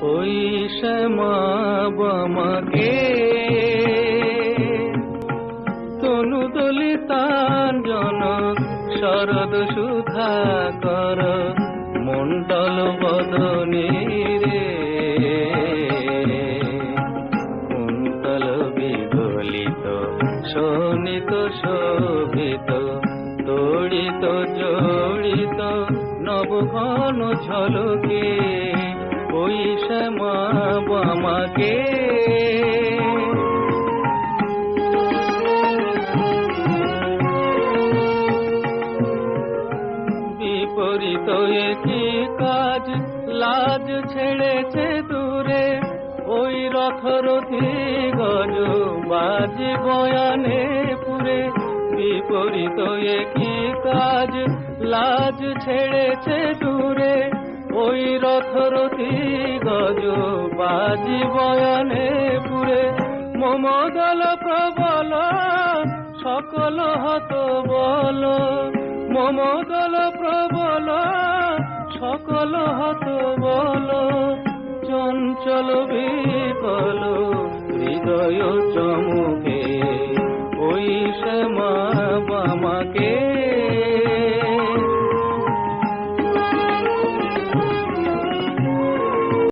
ওই শ্যামা বামাকে তনু দলিতাঞ্জন শরদ সুধাকর মণ্ডল বদনী রে। কুন্তল বিগলিত শোনিত শোভিত তড়িত জড়িত, নবঘন ঝলকে। ওই শ্যামা বামাকে বিপরীত কি কাজ, লাজ ছেড়েছে দূরে। ওই রথরথি গজ বাজি বয়ানে পুরে। বিপরীত কি কাজ, লাজ ছেড়েছে দূরে। ওই রথরথি গজ বাজি বয়ানে পুরে মমদল প্রবল, সকল হত বল। মমদল প্রবল, সকল হত বল। চঞ্চল বিকল, হৃদয় চমুকে, ওই শ্যামা বামাকে